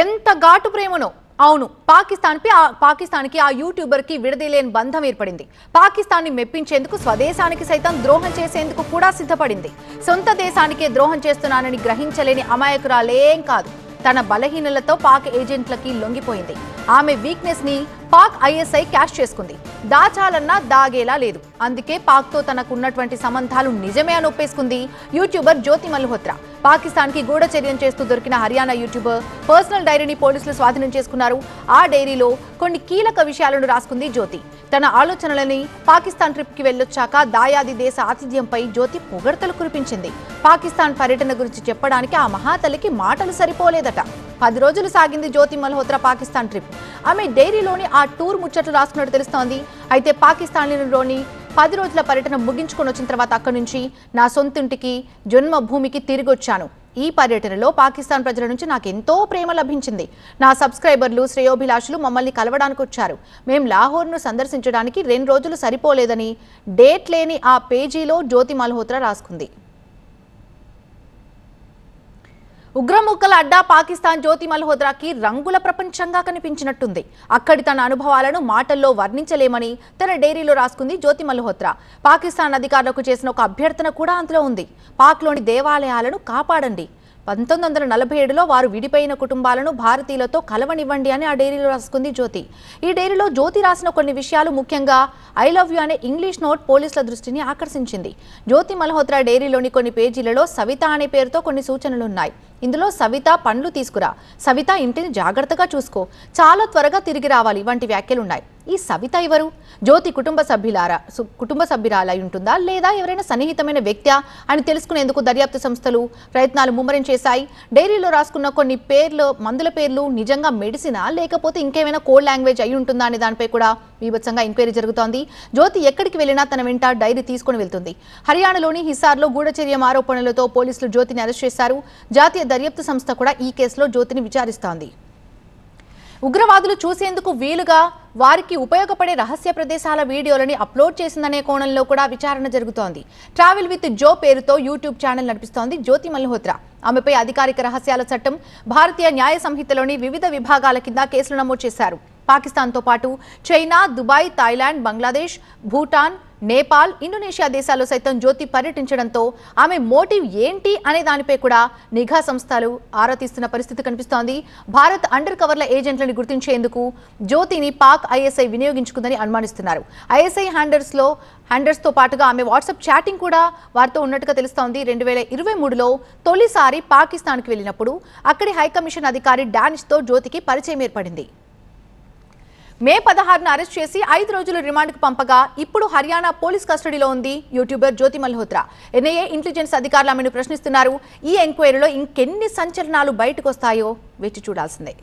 ఎంత ఘాటు ప్రేమనో. అవును పాకిస్తాన్ పాకిస్తాన్కి ఆ యూట్యూబర్కి విడదీలేని బంధం ఏర్పడింది. పాకిస్తాన్ని మెప్పించేందుకు స్వదేశానికి సైతం ద్రోహం చేసేందుకు కూడా సిద్ధపడింది. సొంత దేశానికే ద్రోహం చేస్తున్నానని గ్రహించలేని అమాయకురాలేం కాదు. తన బలహీనలతో పాక్ ఏజెంట్లకి లొంగిపోయింది. ఆమె వీక్నెస్ని పాక్ ఐఎస్ఐ క్యాష్ చేసుకుంది. దాచాలన్నా దాగేలా లేదు. అందుకే పాక్తో తనకున్నటువంటి సంబంధాలు నిజమే అని ఒప్పేసుకుంది యూట్యూబర్ జ్యోతి మల్హోత్రా. పాకిస్తాన్కి గూఢచర్యం చేస్తూ దొరికిన హర్యానా యూట్యూబర్ పర్సనల్ డైరీని పోలీసులు స్వాధీనం చేసుకున్నారు. ఆ డైరీలో కొన్ని కీలక విషయాలను రాసుకుంది జ్యోతి. తన ఆలోచనలని పాకిస్తాన్ ట్రిప్కి వెళ్ళొచ్చాక దాయాది దేశ ఆతిథ్యంపై జ్యోతి పొగడ్తలు కురిపించింది. పాకిస్తాన్ పర్యటన గురించి చెప్పడానికి ఆ మహాతల్లికి మాటలు సరిపోలేదట. పది రోజులు సాగింది జ్యోతి మల్హోత్రా పాకిస్తాన్ ట్రిప్. ఆమె డైరీలోని ఆ టూర్ ముచ్చట్లు రాసుకున్నట్టు తెలుస్తోంది. అయితే పాకిస్తాన్లోని పది రోజుల పర్యటన ముగించుకొని వచ్చిన తర్వాత అక్కడి నుంచి నా సొంతింటికి జన్మభూమికి తిరిగి వచ్చాను. ఈ పర్యటనలో పాకిస్తాన్ ప్రజల నుంచి నాకు ఎంతో ప్రేమ లభించింది. నా సబ్స్క్రైబర్లు శ్రేయోభిలాషులు మమ్మల్ని కలవడానికి వచ్చారు. మేం లాహోర్ను సందర్శించడానికి రెండు రోజులు సరిపోలేదని డేట్ లేని ఆ పేజీలో జ్యోతి మల్హోత్రా రాసుకుంది. ఉగ్రముక్కల అడ్డా పాకిస్తాన్ జ్యోతి మల్హోద్రాకి రంగుల ప్రపంచంగా కనిపించినట్టుంది. అక్కడి తన అనుభవాలను మాటల్లో వర్ణించలేమని తన డైరీలో రాసుకుంది జ్యోతి మల్హోత్రా. పాకిస్తాన్ అధికారులకు చేసిన ఒక అభ్యర్థన కూడా అందులో ఉంది. పాక్లోని దేవాలయాలను కాపాడండి. పంతొమ్మిది వందల నలభై ఏడులో వారు విడిపోయిన కుటుంబాలను భారతీయులతో కలవనివ్వండి అని ఆ డైరీలో రాసుకుంది జ్యోతి. ఈ డైరీలో జ్యోతి రాసిన కొన్ని విషయాలు ముఖ్యంగా ఐ లవ్ యూ అనే ఇంగ్లీష్ నోట్ పోలీసుల దృష్టిని ఆకర్షించింది. జ్యోతి మల్హోత్రా డైరీలోని కొన్ని పేజీలలో సవిత అనే పేరుతో కొన్ని సూచనలు ఉన్నాయి. ఇందులో సవిత పండ్లు తీసుకురా. సవిత ఇంటిని జాగ్రత్తగా చూసుకో. చాలా త్వరగా తిరిగి రావాలి. వంటి వ్యాఖ్యలున్నాయి. ఈ సవిత ఎవరు? జ్యోతి కుటుంబ సభ్యులారా సు- కుటుంబ సభ్యురాలై ఉంటుందా? లేదా ఎవరైనా సన్నిహితమైన వ్యక్త్యా? అని తెలుసుకునేందుకు దర్యాప్తు సంస్థలు ప్రయత్నాలు ముమ్మరం చేశాయి. డైరీలో రాసుకున్న కొన్ని పేర్లు మందుల పేర్లు నిజంగా మెడిసినా? లేకపోతే ఇంకేమైనా కోడ్ లాంగ్వేజ్ అయి ఉంటుందా అనే దానిపై కూడా బీభత్సంగా ఎంక్వైరీ జరుగుతోంది. జ్యోతి ఎక్కడికి వెళ్ళినా తన వెంట డైరీ తీసుకుని వెళ్తుంది. హర్యానాలోని హిసార్లో గూఢచర్యం ఆరోపణలతో పోలీసులు జ్యోతిని అరెస్ట్ చేశారు. జాతీయ దర్యాప్తు సంస్థ కూడా ఈ కేసులో జ్యోతిని విచారిస్తోంది. ఉగ్రవాదులు చూసేందుకు వీలుగా వారికి ఉపయోగపడే రహస్య ప్రదేశాల వీడియోలని అప్లోడ్ చేసిందనే కోణంలో కూడా విచారణ జరుగుతోంది. ట్రావెల్ విత్ జో పేరుతో యూట్యూబ్ ఛానల్ నడిపిస్తోంది జ్యోతి మల్హోత్రా. ఆమెపై అధికారిక రహస్యాల చట్టం భారతీయ న్యాయ సంహితలోని వివిధ విభాగాల కింద కేసులు నమోదు చేశారు. పాకిస్తాన్తో పాటు China Dubai Thailand Bangladesh Bhutan Nepal Indonesia దేశాల్లో సైతం జ్యోతి పర్యటించడంతో ఆమె మోటివ్ ఏంటి అనే దానిపై కూడా నిఘా సంస్థలు ఆరా తీస్తున్న పరిస్థితి కనిపిస్తోంది. భారత్ అండర్ కవర్ల ఏజెంట్లను గుర్తించేందుకు జ్యోతిని పాక్ ఐఎస్ఐ వినియోగించుకుందని అనుమానిస్తున్నారు. ఐఎస్ఐ హ్యాండర్స్లో హ్యాండర్స్తో పాటుగా ఆమె వాట్సాప్ చాటింగ్ కూడా వారితో ఉన్నట్టుగా తెలుస్తోంది. రెండు వేల ఇరవై మూడులో తొలిసారి పాకిస్తాన్కి వెళ్ళినప్పుడు అక్కడి హైకమిషన్ అధికారి డానిష్తో జ్యోతికి పరిచయం ఏర్పడింది. మే పదహారున అరెస్ట్ చేసి ఐదు రోజులు రిమాండ్కు పంపగా ఇప్పుడు హర్యానా పోలీస్ కస్టడీలో ఉంది YouTuber Jyoti Malhotra. NIA intelligence అధికారులు ఆమెను ప్రశ్నిస్తున్నారు. ఈ ఎంక్వైరీలో ఇంకెన్ని సంచలనాలు బయటకు వస్తాయో వేచి చూడాల్సిందే.